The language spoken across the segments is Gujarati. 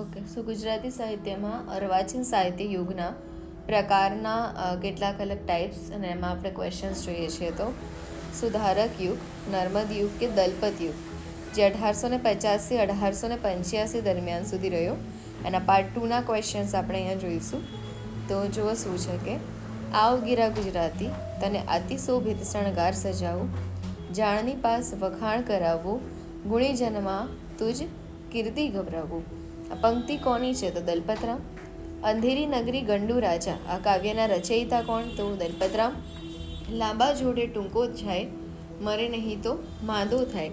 ઓકે, સો ગુજરાતી સાહિત્યમાં અર્વાચીન સાહિત્ય યુગના પ્રકારના કેટલાક અલગ ટાઈપ્સ અને એમાં આપણે ક્વેશ્ચન્સ જોઈએ છીએ તો. સુધારક યુગ, નર્મદ યુગ કે દલપત યુગ, જે અઢારસો ને પચાસથી અઢારસો ને પંચ્યાસી દરમિયાન સુધી રહ્યો. એના પાર્ટ ટુના ક્વેશ્ચન્સ આપણે અહીંયા જોઈશું. તો જુઓ શું છે કે, આવ ગીરા ગુજરાતી, તને અતિશોભિત શણગાર સજાવું, જાણની પાસ વખાણ કરાવવું ગુણીજનમાં તુજ કીર્તિ ગભરાવવું આ પંક્તિ કોની છે? તો દલપતરામ. અંધેરી નગરી ગંડુ રાજા. આ કાવ્યના રચયિતા કોણ? તો દલપતરામ. લાંબા જોડે ટૂંકો જાય મરે નહીં તો માંદો થાય.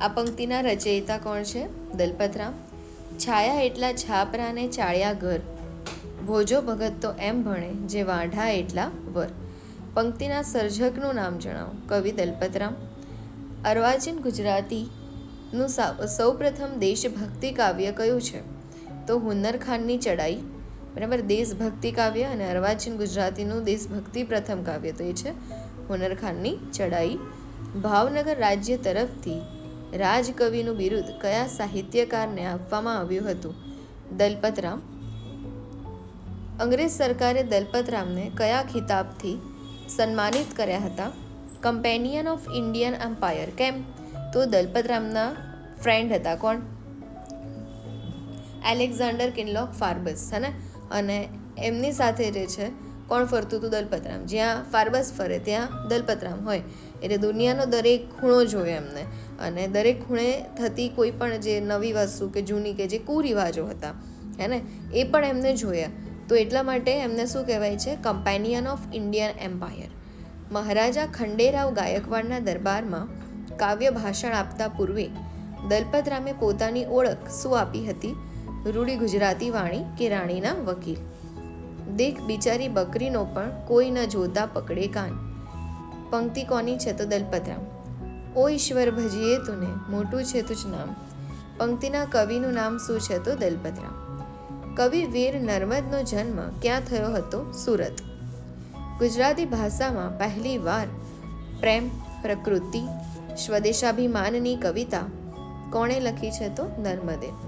આ પંક્તિના રચયિતા કોણ છે? દલપતરામ. છાયા એટલા છાપરાને ચાળ્યા ઘર. ભોજો ભગત તો એમ ભણે જે વાંઢા એટલા વર. પંક્તિના સર્જકનું નામ જણાવો. કવિ દલપતરામ. અર્વાચીન ગુજરાતીનું સૌ પ્રથમ દેશભક્તિ કાવ્ય કયું છે? તો હુનરખાનની ચડાઈ બરાબર? દેશભક્તિ કાવ્ય અને અર્વાચીન ગુજરાતીનું દેશભક્તિ પ્રથમ કાવ્ય તો એ છે હુનરખાનની ચડાઈ ભાવનગર રાજ્ય તરફથી રાજકવિનું બિરુદ કયા સાહિત્યકારને આપવામાં આવ્યું હતું? દલપતરામ. અંગ્રેજ સરકારે દલપતરામને કયા ખિતાબથી સન્માનિત કર્યા હતા? કમ્પેનિયન ઓફ ઇન્ડિયન એમ્પાયર કેમ? તો દલપતરામના ફ્રેન્ડ હતા કોણ? એલેક્ઝાન્ડર કિનલોક ફાર્બસ, હે ને? અને એમની સાથે જે છે કોણ ફરતું હતું? દલપતરામ. જ્યાં ફાર્બસ ફરે, ત્યાં દલપતરામ હોય. એટલે દુનિયાનો દરેક ખૂણો જોયો એમને. અને દરેક ખૂણે થતી કોઈ પણ જે નવી વસ્તુ કે જૂની કે જે કુરિવાજો હતા, હે ને? એ પણ એમને જોયા. તો એટલા માટે એમને શું કહેવાય છે? Companion of Indian Empire Maharaja Khanderao ગાયકવાડના દરબારમાં કાવ્ય ભાષણ આપતા પૂર્વે દલપતરામે પોતાની ઓળખ શું આપી હતી? રૂડી ગુજરાતી વાણી કે રાણીના વકીલ. દેખ બિચારી બકરીનો પણ કોઈ ન જોતા પકડે કાન. પંક્તિ કોની છે તો દલપતરામ? ઓ ઈશ્વર ભજીએ તુને, મોટું છે તુજ નામ. પંક્તિના કવિનું નામ શું છે તો દલપતરામ? કવિ વીર નર્મદનો જન્મ ક્યાં થયો હતો? સુરત. ગુજરાતી ભાષામાં પહેલી વાર પ્રેમ, પ્રકૃતિ, સ્વદેશાભિમાનની કવિતા કોણે લખી છે તો નર્મદે?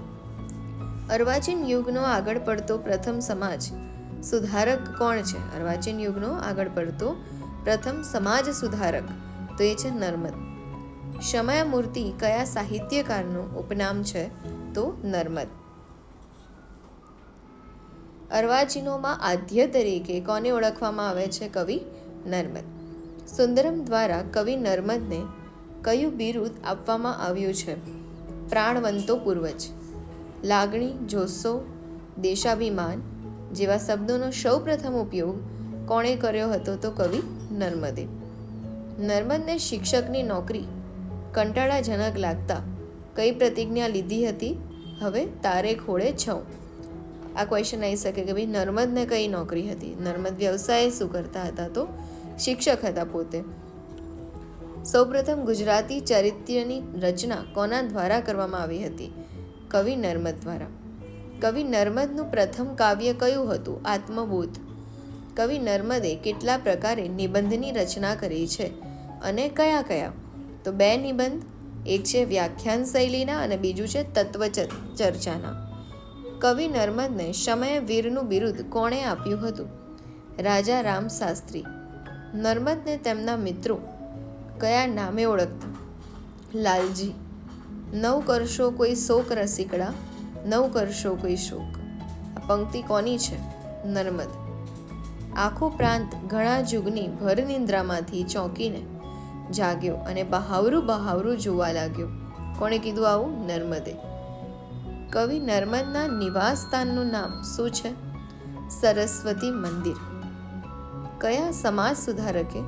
અર્વાચીન યુગનો આગળ પડતો પ્રથમ સમાજ સુધારક કોણ છે? અર્વાચીન યુગનો આગળ પડતો પ્રથમ સમાજ સુધારક તો એ છે નર્મદ. શમયામૂર્તિ કયા સાહિત્યકારનું ઉપનામ છે? તો નર્મદ. અર્વાચીનોમાં આદ્ય તરીકે કોને ઓળખવામાં આવે છે? કવિ નર્મદ. સુંદરમ દ્વારા કવિ નર્મદને કયું બિરુદ આપવામાં આવ્યું છે? પ્રાણવંતો પૂર્વજ. લાગણી, જોસ્સો, દેશાભિમાન જેવા શબ્દોનો સૌપ્રથમ ઉપયોગ કોણે કર્યો હતો તો કવિ નર્મદે. નર્મદને શિક્ષકની નોકરી કંટાળાજનક લાગતા કઈ પ્રતિજ્ઞા લીધી હતી? હવે તારે ખોળે છઉં. આ ક્વેશ્ચન આવી શકે કે ભાઈ નર્મદને કઈ નોકરી હતી? નર્મદ વ્યવસાય શું કરતા હતા તો? શિક્ષક હતા પોતે. સૌપ્રથમ ગુજરાતી ચરિત્રની રચના કોના દ્વારા કરવામાં આવી હતી? કવિ નર્મદ દ્વારા. કવિ નર્મદનું પ્રથમ કાવ્ય કયું હતું? આત્મબોધ. કવિ નર્મદે કેટલા પ્રકારે નિબંધની રચના કરી છે અને કયા કયા? તો બે નિબંધ, એક છે વ્યાખ્યાન શૈલીના અને બીજું છે તત્વ ચર્ચાના. કવિ નર્મદને સમય વીરનું બિરુદ કોણે આપ્યું હતું? રાજા રામ શાસ્ત્રી. નર્મદને તેમના મિત્રો કયા નામે ઓળખતા? લાલજી. નવ કરશો કોઈ શોક રસિકડા, નવ કરશો કોઈ શોક. આ પંક્તિ કોની છે? નર્મદ. આખો પ્રાંત ઘણા જુગની ભર નિંદ્રામાંથી ચોંકીને જાગ્યો અને બહાવરું બહાવરું જોવા લાગ્યો. કોણે કીધું આવું? નર્મદે. કવિ નર્મદના નિવાસ સ્થાનનું નામ શું છે? સરસ્વતી મંદિર. કયા સમાજ સુધારકે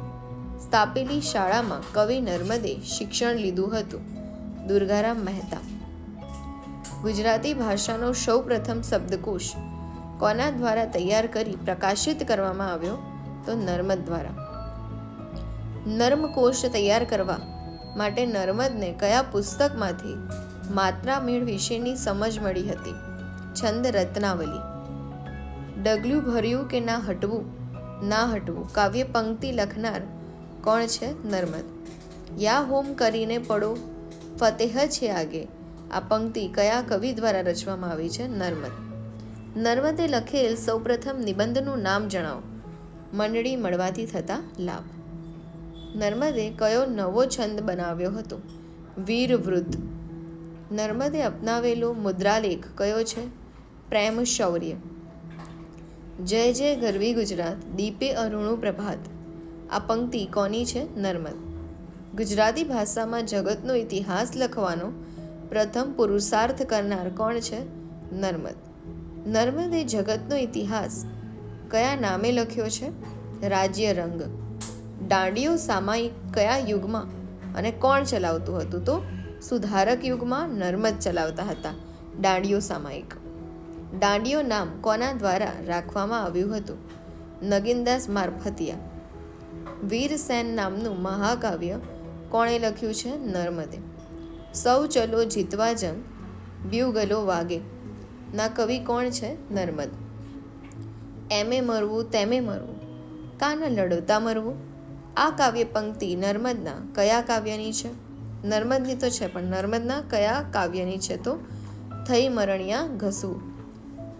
સ્થાપેલી શાળામાં કવિ નર્મદે શિક્ષણ લીધું હતું? દુર્ગારામ મહેતા. ગુજરાતી ભાષાનો સૌપ્રથમ શબ્દકોશ કોના દ્વારા તૈયાર કરી પ્રકાશિત કરવામાં આવ્યો? તો નર્મદ દ્વારા. નર્મકોશ તૈયાર કરવા માટે નર્મદને કયા પુસ્તકમાંથી માત્રા મેળ વિશેની સમજ મળી હતી? છંદ રત્નાવલી. ડગલું ભર્યું કે ના હટવું? ના હટવું. કાવ્ય પંક્તિ લખનાર કોણ છે નર્મદ? યા હોમ કરીને પડો ફતેહ છે આગે. આ પંક્તિ કયા કવિ દ્વારા રચવામાં આવી છે? નર્મદ. નર્મદે લખેલ સૌપ્રથમ નિબંધનું નામ જણાવો. મંડળી મળવાથી થતા લાભ. નર્મદે કયો નવો છંદ બનાવ્યો હતો? વીરવૃદ્ધ. નર્મદે અપનાવેલો મુદ્રાલેખ કયો છે? પ્રેમ શૌર્ય. જય જય ગરવી ગુજરાત, દીપે અરુણું પ્રભાત. આ પંક્તિ કોની છે? નર્મદ. ગુજરાતી ભાષામાં જગતનો ઇતિહાસ લખવાનો પ્રથમ પુરુષાર્થ કરનાર કોણ છે? નર્મદ. નર્મદે જગતનો ઇતિહાસ કયા નામે લખ્યો છે? રાજ્ય રંગ. દાંડીઓ સામાયિક કયા યુગમાં અને કોણ ચલાવતું હતું તો? સુધારક યુગમાં નર્મદ ચલાવતા હતા. દાંડીઓ સામાયિક. દાંડીઓ નામ કોના દ્વારા રાખવામાં આવ્યું હતું? નગીનદાસ મારફતિયા. વીરસેન નામનું મહાકાવ્ય કોણે લખ્યું છે? નર્મદે. સૌ ચલો જીતવા જંગ, બ્યુગલો વાગે. ના કવિ કોણ છે? નર્મદ. એમે મરવું, તેમે મરવું. કાના લડતા મરવું? આ કાવ્ય પંક્તિ નર્મદના કયા કાવ્યની છે? નર્મદની તો છે, પણ નર્મદના કયા કાવ્યની છે તો? થઈ મરણિયા ઘસવું.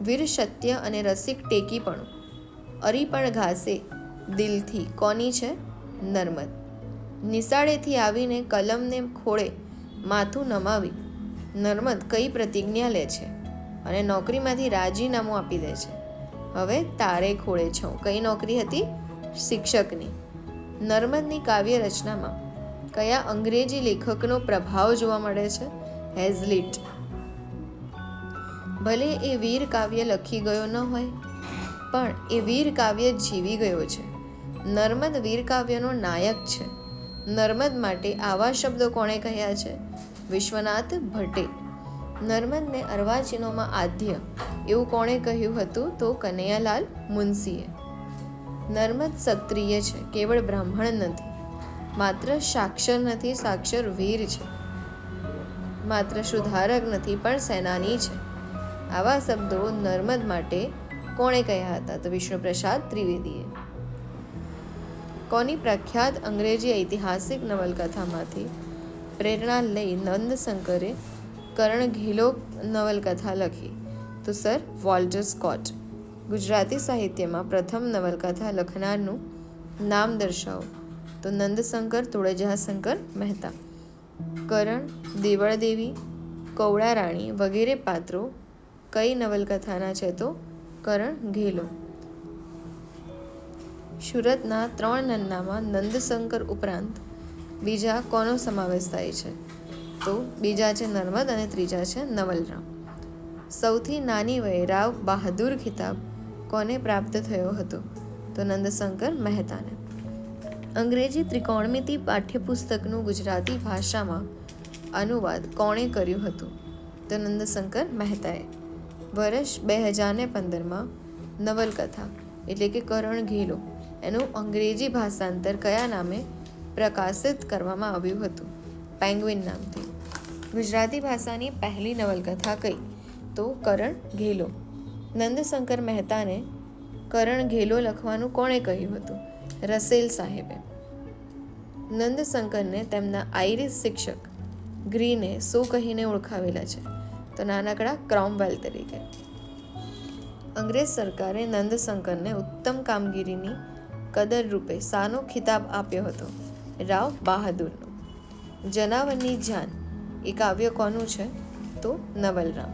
વીર સત્ય અને રસિક ટેકી પણ અરી પણ ઘાસે. દિલથી કોની છે? નર્મદ. નિશાળેથી આવીને કલમને ખોળે, માથું નમાવી. નર્મદ કઈ પ્રતિજ્ઞા લે છે અને નોકરીમાંથી રાજીનામું આપી દે છે. હવે તારે ખોળે છું. કઈ નોકરી હતી? શિક્ષકની. નર્મદની કાવ્ય રચનામાં કયા અંગ્રેજી લેખકનો પ્રભાવ જોવા મળે છે? હેઝલિટ. ભલે એ વીર કાવ્ય લખી ગયો ન હોય, પણ એ વીર કાવ્ય જીવી ગયો છે. નર્મદ વીર કાવ્યનો નાયક છે. નર્મદ માટે આવા શબ્દો કોણે કહ્યા છે? વિશ્વનાથ ભટ્ટે. નર્મદને અર્વાચીનોમાં આદ્ય એવું કોણે કહ્યું હતું તો કનૈયાલાલ મુનશીએ. નર્મદ ક્ષત્રિય છે, કેવળ બ્રાહ્મણ નથી. માત્ર સાક્ષર નથી, સાક્ષર વીર છે. માત્ર સુધારક નથી, પણ સેનાની છે. આવા શબ્દો નર્મદ માટે કોણે કહ્યા હતા તો વિષ્ણુપ્રસાદ ત્રિવેદીએ. કોની પ્રખ્યાત અંગ્રેજી ઐતિહાસિક નવલકથામાંથી? પ્રેરણા લઈ નંદશંકરે કરણ ઘીલો નવલકથા લખી. તો સર, વોલ્ટર સ્કોટ. ગુજરાતી સાહિત્યમાં પ્રથમ નવલકથા લખનારનું નામ દર્શાવો. તો નંદશંકર તુળજાશંકર મહેતા. કરણ દેવળ દેવી કૌડા રાણી વગેરે પાત્રો કઈ નવલકથાના છે તો? કરણ ઘેલો. સુરતના ત્રણ નન્નામાં નંદશંકર ઉપરાંત બીજા કોનો સમાવેશ થાય છે? તો બીજા છે નર્મદ અને ત્રીજા છે નવલરામ. સૌથી નાની વયે રાવ બહાદુર ખિતાબ કોને પ્રાપ્ત થયો હતો? તો નંદશંકર મહેતાને. અંગ્રેજી ત્રિકોણમિતિ પાઠ્યપુસ્તકનું ગુજરાતી ભાષામાં અનુવાદ કોણે કર્યું હતું? તો નંદશંકર મહેતાએ. વર્ષ બે હજારને પંદરમાં નવલકથા, એટલે કે કરણ ઘેલો એનું અંગ્રેજી ભાષાંતર કયા નામે પ્રકાશિત કરવામાં આવ્યું હતું? પેંગ્વિન નામથી. ગુજરાતી ભાષાની પહેલી નવલકથા કઈ? તો કરણ ઘેલો. નંદશંકર મહેતાને કરણ ઘેલો લખવાનું કોણે કહ્યું હતું? રસેલ સાહેબે. નંદશંકરને તેમના આઈરિશ શિક્ષક ગ્રીને શું કહીને ઓળખાવેલા છે? તો નાનકડા ક્રોમવેલ તરીકે. અંગ્રેજ સરકારે નંદશંકરને ઉત્તમ કામગીરીની કદર રૂપે સાનો ખિતાબ આપ્યો હતો. રાવ બહાદુરનો. જનાવરની જાન. એ કાવ્ય કોનું છે? તો નવલરામ.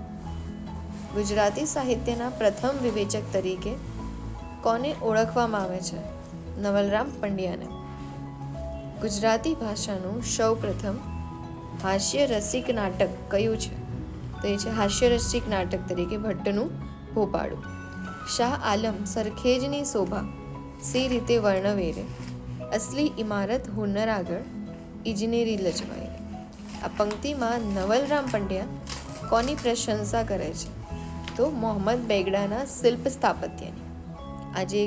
ગુજરાતી સાહિત્યના પ્રથમ વિવેચક તરીકે કોને ઓળખવામાં આવે છે? નવલરામ પંડ્યાને. ગુજરાતી ભાષાનું સૌ પ્રથમ હાસ્ય રસિક નાટક કયું છે? તો એ છે હાસ્ય રસિક નાટક તરીકે ભટ્ટનું ભોપાળું. શાહ આલમ સરખેજની શોભા. સી રીતે વર્ણવેરે. અસલી ઇમારત હુનર આગળ, ઇજનેરી લજવાઈ આ પંક્તિમાં નવલરામ પંડ્યા કોની પ્રશંસા કરે છે? તો મોહમ્મદ બેગડાના શિલ્પ સ્થાપત્યની. આ જે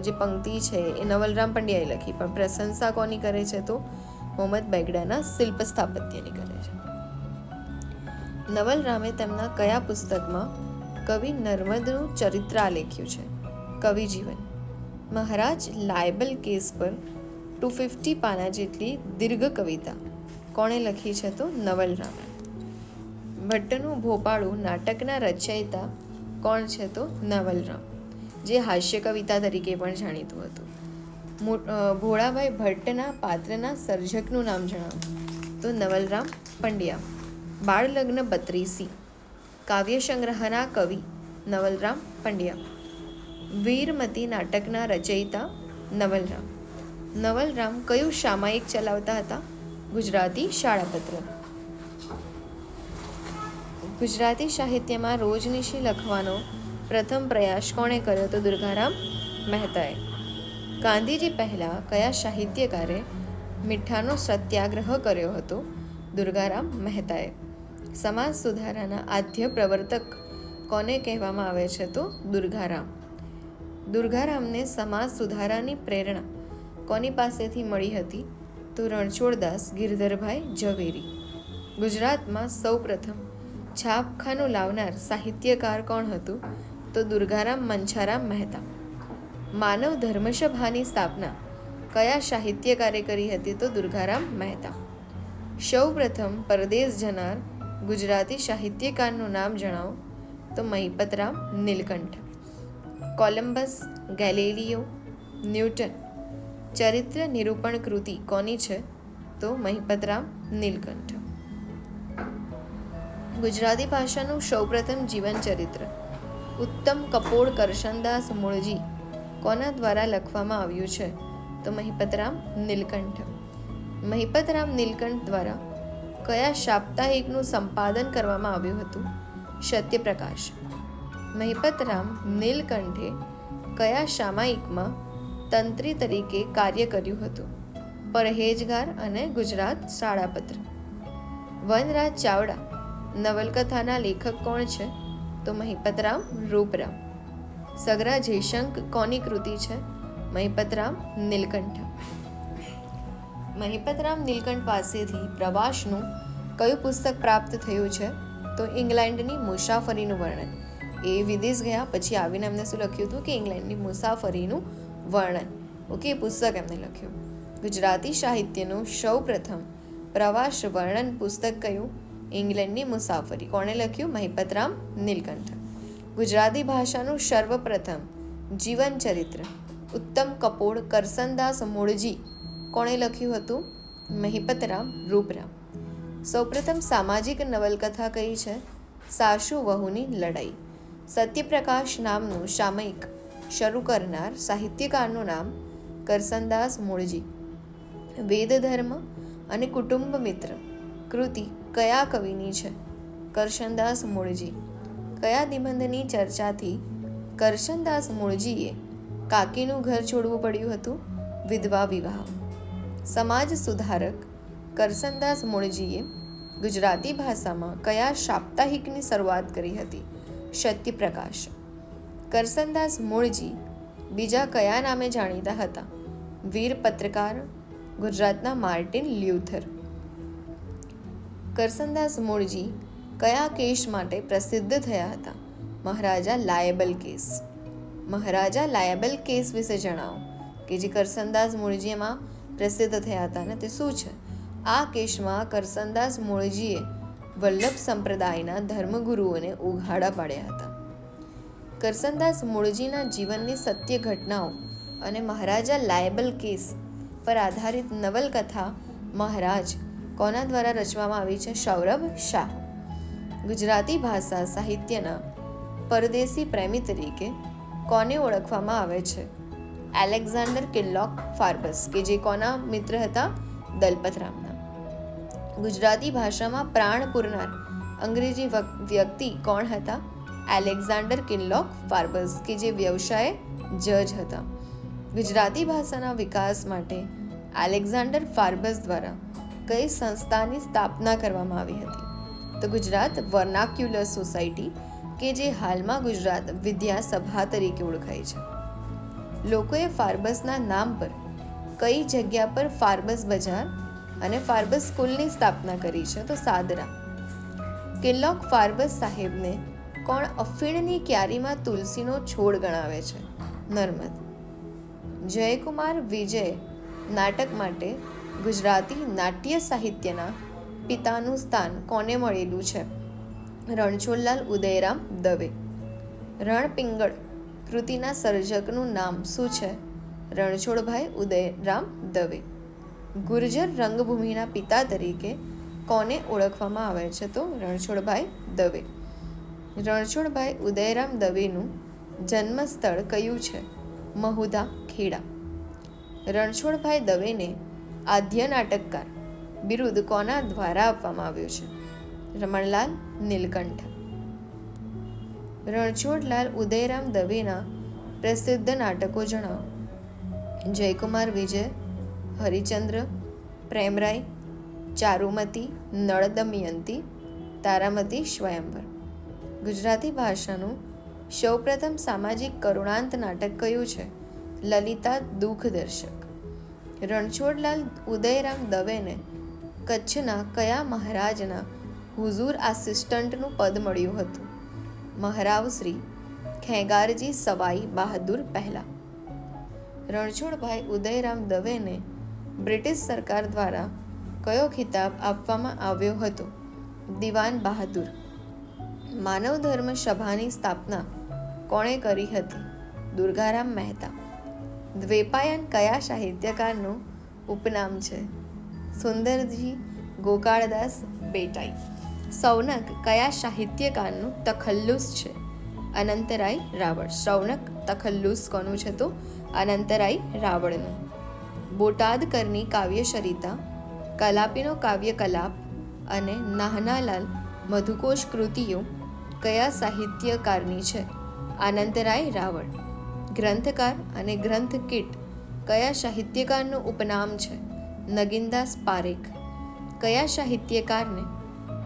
જે પંક્તિ છે એ નવલરામ પંડ્યાએ લખી, પણ પ્રશંસા કોની કરે છે તો? મોહમ્મદ બેગડાના શિલ્પ સ્થાપત્યની કરે છે. નવલરામે તેમના કયા પુસ્તકમાં કવિ નર્મદનું ચરિત્ર આલેખ્યું છે? કવિ જીવન. મહારાજ લાયબલ કેસ પર ટુ ફિફ્ટી પાના જેટલી દીર્ઘ કવિતા. કોણે લખી છે તો નવલરામે ભટ્ટનું ભોપાળું નાટકના રચયિતા કોણ છે તો નવલરામ, જે હાસ્ય કવિતા તરીકે પણ જાણીતું હતું. ભોળાભાઈ ભટ્ટના પાત્રના સર્જકનું નામ જણાવો. તો નવલરામ પંડ્યા બાળ લગ્ન બત્રીસી કાવ્ય સંગ્રહના કવિ નવલરામ પંડ્યા. વીરમતી નાટકના રચયિતા નવલરામ. નવલરામ કયું સામાયિક ચલાવતા હતા? ગુજરાતી શાળાપત્ર. ગુજરાતી સાહિત્યમાં રોજનિશી લખવાનો પ્રથમ પ્રયાસ કોણે કર્યો તો દુર્ગારામ મહેતાએ? ગાંધીજી પહેલાં કયા સાહિત્યકારે મીઠાનો સત્યાગ્રહ કર્યો હતો? દુર્ગારામ મહેતાએ. સમાજ સુધારાના આદ્ય પ્રવર્તક કોને કહેવામાં આવે છે તો દુર્ગારામ? દુર્ગારામને સમાજ સુધારાની પ્રેરણા કોની પાસેથી મળી હતી? તો રણછોડદાસ ગિરધરભાઈ ઝવેરી. ગુજરાતમાં સૌપ્રથમ છાપખાનું લાવનાર સાહિત્યકાર કોણ હતું? તો દુર્ગારામ મંછારામ મહેતા. માનવ ધર્મસભાની સ્થાપના કયા સાહિત્યકારે કરી હતી? તો દુર્ગારામ મહેતા. સૌપ્રથમ પરદેશ જનાર ગુજરાતી સાહિત્યકારનું નામ જણાવો. તો Mahipatram Nilkanth. Columbus, Galileo, Newton. ચરિત્ર નિરૂપણ કૃતિ કોની છે? તો મહિપતરામ નીલકંઠ. ગુજરાતી ભાષાનું સૌપ્રથમ જીવન ચરિત્ર. ઉત્તમ કપોળ કરશનદાસ મૂળજી કોના દ્વારા લખવામાં આવ્યું છે? તો મહિપતરામ નીલકંઠ. મહિપતરામ નીલકંઠ દ્વારા કયા સાપ્તાહિકનું સંપાદન કરવામાં આવ્યું હતું? સત્યપ્રકાશ. મહિપતરામ નીલકંઠે કયા સામાયિકમાં તંત્રી તરીકે કાર્ય કર્યું હતું? પરહેજગાર અને ગુજરાત શાળાપત્ર. વનરાજ ચાવડા, નવલકથાના લેખક કોણ છે? તો મહિપતરામ રૂપરામ. સગરા જયશંક કોની કૃતિ છે? મહિપતરામ નીલકંઠ. મહિપતરામ નીલકંઠ પાસેથી પ્રવાસનું કયું પુસ્તક પ્રાપ્ત થયું છે? તો ઇંગ્લેન્ડની મુસાફરીનું વર્ણન. એ વિદેશ ગયા, પછી આવીને એમને શું લખ્યું હતું કે ઇંગ્લેન્ડની મુસાફરીનું વર્ણન. ઓકે પુસ્તક એમને લખ્યું. ગુજરાતી સાહિત્યનું સૌ પ્રથમ પ્રવાસ વર્ણન પુસ્તક કયું? ઇંગ્લેન્ડની મુસાફરી. કોણે લખ્યું? મહિપતરામ નીલકંઠ. ગુજરાતી ભાષાનું સર્વપ્રથમ જીવન ચરિત્ર ઉત્તમ કપોળ કરસનદાસ મૂળજી. કોણે લખ્યું હતું? મહિપતરામ રૂપરામ. સૌપ્રથમ સામાજિક નવલકથા કઈ છે? સાસુ વહુની લડાઈ. સત્યપ્રકાશ નામનું સામયિક શરૂ કરનાર સાહિત્યકારનું નામ કરસનદાસ મૂળજી. વેદ ધર્મ અને કુટુંબ મિત્ર કૃતિ કયા કવિની છે? કરશનદાસ મૂળજી. કયા નિબંધની ચર્ચાથી કરશનદાસ મૂળજીએ કાકીનું ઘર છોડવું પડ્યું હતું? વિધવા વિવાહ. સમાજ સુધારક કરસનદાસ મૂળજીએ ગુજરાતી ભાષામાં કયા સાપ્તાહિકની શરૂઆત કરી હતી? સત્યપ્રકાશ કરસનદાસ મૂળજી બીજા કયા નામે જાણીતા હતા? વીર પત્રકાર, ગુજરાતના માર્ટિન લ્યુથર. કરસનદાસ મૂળજી કયા કેસ માટે પ્રસિદ્ધ થયા હતા? Maharaja libel case. Maharaja libel case વિશે જણાવો કે જે કરસનદાસ મૂળજી એમાં પ્રસિદ્ધ થયા હતા ને તે શું છે? આ કેસમાં કરસનદાસ મૂળજીએ વલ્લભ સંપ્રદાયના ધર્મગુરુઓને ઉઘાડા પાડ્યા હતા. કરસનદાસ મૂળજીના જીવનની સત્ય ઘટનાઓ અને મહારાજા લાયબલ કેસ પર આધારિત નવલકથા મહારાજ કોના દ્વારા રચવામાં આવી છે સૌરભ શાહ? ગુજરાતી ભાષા સાહિત્યના પરદેશી પ્રેમી તરીકે કોને ઓળખવામાં આવે છે? એલેક્ઝાન્ડર કિલ્લોક ફાર્બસ કે જે કોના મિત્ર હતા? દલપતરામના ગુજરાતી ભાષામાં પ્રાણ પૂરનાર. અંગ્રેજી વ્યક્તિ કોણ હતા? એલેક્ઝાન્ડર કિનલોક ફાર્બસ, કે જે વ્યવસાય જજ હતા. ગુજરાતી ભાષાના વિકાસ માટે એલેક્ઝાન્ડર ફાર્બસ દ્વારા કઈ સંસ્થાની સ્થાપના કરવામાં આવી હતી? તો ગુજરાત વર્નાક્યુલર સોસાયટી, કે જે હાલમાં ગુજરાત વિદ્યા સભા તરીકે ઓળખાય છે. લોકોએ ફાર્બસના નામ પર કઈ જગ્યા પર ફાર્બસ બજાર અને ફાર્બસ સ્કૂલની સ્થાપના કરી છે તો સાદરા. કિલ્લોક ફાર્બસ સાહેબને કોણ અફીણની ક્યારીમાં તુલસીનો છોડ ગણાવે છે? નર્મદ. જયકુમાર વિજય નાટક માટે ગુજરાતી નાટ્ય સાહિત્યના પિતાનું સ્થાન કોને મળેલું છે? રણછોડલાલ ઉદયરામ દવે. રણપિંગળ કૃતિના સર્જકનું નામ શું છે? રણછોડભાઈ ઉદયરામ દવે. ગુર્જર રંગભૂમિના પિતા તરીકે કોને ઓળખવામાં આવે છે તો રણછોડભાઈ દવે. રણછોડભાઈ ઉદયરામ દવેનું જન્મસ્થળ કયું છે? મહુધા ખેડા. રણછોડભાઈ દવેને આદ્ય નાટકકાર બિરુદ કોના દ્વારા આપવામાં આવ્યું છે? રમણલાલ નીલકંઠ. રણછોડલાલ ઉદયરામ દવેના પ્રસિદ્ધ નાટકો જણાવો. જયકુમાર વિજય હરિચંદ્ર, પ્રેમરાય, ચારુમતી નળ દમયંતી તારામતી, સ્વયંવર. ગુજરાતી ભાષાનું સૌપ્રથમ સામાજિક કરુણાંત નાટક કયું છે? લલિતા દુઃખદર્શક. રણછોડલાલ ઉદયરામ દવેને કચ્છના કયા મહારાજના હુઝુર આસિસ્ટન્ટનું પદ મળ્યું હતું? મહારાવ શ્રી ખેગારજી સવાઈ બહાદુર પહેલા. રણછોડભાઈ ઉદયરામ દવેને બ્રિટિશ સરકાર દ્વારા કયો ખિતાબ આપવામાં આવ્યો હતો? દિવાન બહાદુર. માનવ ધર્મ સભાની સ્થાપના કોણે કરી હતી? દુર્ગારામ મહેતા. દ્વેપાયન કયા સાહિત્યકારનું ઉપનામ છે? સુંદરજી ગોકાળદાસ બેટાઈ. સૌનક કયા સાહિત્યકારનું તખલ્લુસ છે? અનંતરાય રાવળ. સૌનક તખલ્લુસ કોનું છે તો? અનંતરાય રાવળનું. બોટાદકરની કાવ્યશરિતા કલાપીનો કાવ્યકલાપ અને નાહનાલાલ મધુકોશ કૃતિઓ કયા સાહિત્યકારની છે? આનંદરાય રાવળ, ગ્રંથકાર અને ગ્રંથ કીટ કયા સાહિત્યકારનું ઉપનામ છે? નગીનદાસ પારેખ, કયા સાહિત્યકારને?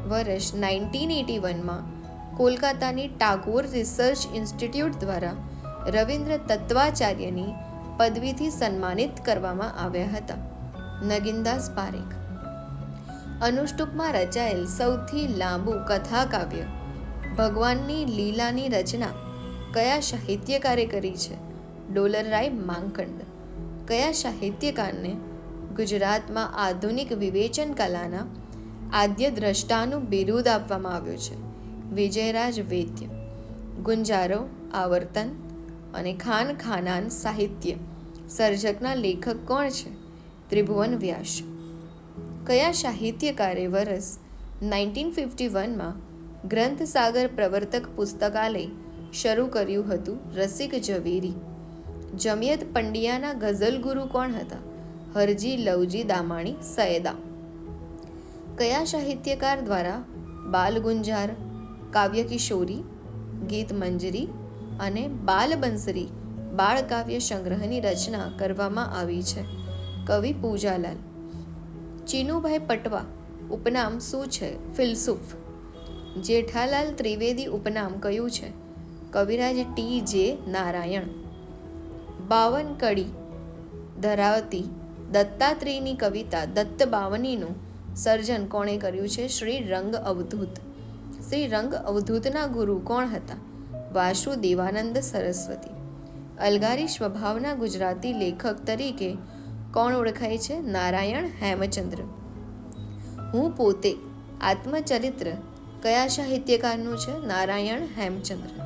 વર્ષ નાઇન્ટીન એટી વનમાં કોલકાતાની ટાગોર રિસર્ચ ઇન્સ્ટિટ્યૂટ દ્વારા રવિન્દ્ર તત્વાચાર્યની પદવીથી સન્માનિત કરવામાં આવ્યા હતા. નગિનદાસ પારેખ. અનુષ્ટુપમાં રચાયેલ સૌથી લાંબુ કથા કાવ્ય ભગવાનની લીલાની રચના કયા સાહિત્યકારે કરી છે? ડોલરરાય માંકંડ. કયા સાહિત્યકારને ગુજરાતમાં આધુનિક વિવેચન કલાના આદ્ય દ્રષ્ટાનું બિરુદ આપવામાં આવ્યું છે? વિજયરાજ વૈદ્ય. ગુંજારો, આવર્તન અને ખાન ખાનાન સાહિત્ય. સર્જકના લેખક કોણ છે? ત્રિભુવન વ્યાસ. કયા સાહિત્યકારે વર્ષ નાઇન્ટીન ફિફ્ટી વનમાં ગ્રંથસાગર પ્રવર્તક પુસ્તકાલય શરૂ કર્યું હતું રસિક ઝવેરી? જમિયત પંડિયાના ગઝલ ગુરુ કોણ હતા? હરજી લવજી દામાણી, સયદા. કયા સાહિત્યકાર દ્વારા બાલ ગુંજાર કાવ્ય કિશોરી ગીત મંજરી અને બાલબંસરી બાળકાવ્ય બાળ કાવ્ય સંગ્રહની રચના કરવામાં આવી છે. કવિ પૂજાલાલ. ચીનુભાઈ પટવા ઉપનામ શું છે? ફિલસુફ. જેઠાલાલ ત્રિવેદી ઉપનામ કયું છે? કવિરાજ ટી. જે. નારાયણ. બાવન કડી. ધરાવતી દત્તાત્રેયની કવિતા દત્ત બાવનીનું સર્જન કોણે કર્યું છે? શ્રી રંગ અવધૂત. શ્રી રંગ અવધૂતના ગુરુ કોણ હતા? વાસુ દેવાનંદ સરસ્વતી. અલગારી સ્વભાવના ગુજરાતી લેખક તરીકે કોણ ઓળખાય છે? નારાયણ હેમચંદ્ર. હું પોતે આત્મચરિત્ર કયા સાહિત્યકારનું છે? નારાયણ હેમચંદ્ર.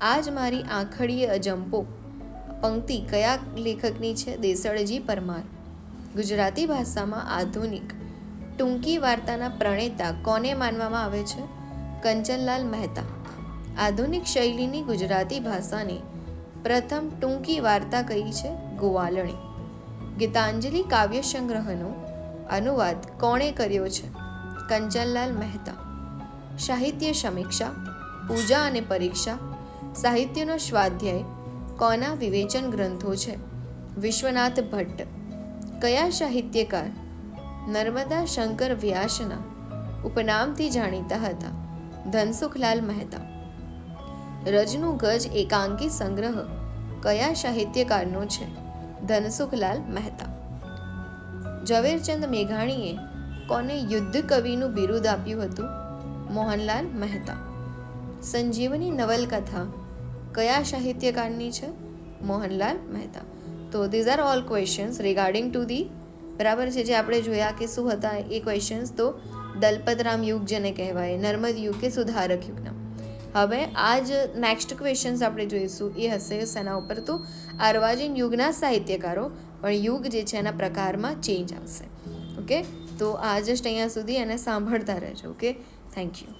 આજ મારી આંખડીએ અજંપો પંક્તિ કયા લેખકની છે? દેસળજી પરમાર. ગુજરાતી ભાષામાં આધુનિક ટૂંકી વાર્તાના પ્રણેતા કોને માનવામાં આવે છે? કંચનલાલ મહેતા. આધુનિક શૈલીની ગુજરાતી ભાષાની પ્રથમ ટૂંકી વાર્તા કહી છે ગોવાલણી. ગીતાંજલિ કાવ્ય સંગ્રહનો અનુવાદ કોણે કર્યો છે? કંચનલાલ મહેતા. સાહિત્ય સમીક્ષા, પૂજા અને પરીક્ષા, સાહિત્યનો સ્વાધ્યાય કોના વિવેચન ગ્રંથો છે? વિશ્વનાથ ભટ્ટ. કયા સાહિત્યકાર નર્મદા શંકર વ્યાસના ઉપનામથી જાણીતા હતા? ધનસુખલાલ મહેતા. રજનું ગજ એકાંકી સંગ્રહ. કયા સાહિત્યકારનો છે? ધનસુખલાલ મહેતા. ઝવેરચંદ મેઘાણીએ કોને યુદ્ધ કવિનું બિરુદ આપ્યું હતું? મોહનલાલ મહેતા. સંજીવની નવલકથા. કયા સાહિત્યકારની છે? મોહનલાલ મહેતા. તો these are all questions regarding to the બરાબર છે જે આપણે જોયા કે શું હતા એ ક્વેશ્ચન્સ તો દલપતરામ યુગ જેને કહેવાય, નર્મદ યુગ કે સુધારક યુગના. હવે આ જ નેક્સ્ટ ક્વેશ્ચન્સ આપણે જોઈશું. એ હશે શેના ઉપર તો અર્વાચીન યુગના સાહિત્યકારો. પણ યુગ જે છે એના પ્રકારમાં ચેન્જ આવશે. ઓકે તો આ જસ્ટ અહીંયા સુધી એને સાંભળતા રહેજો. Okay thank you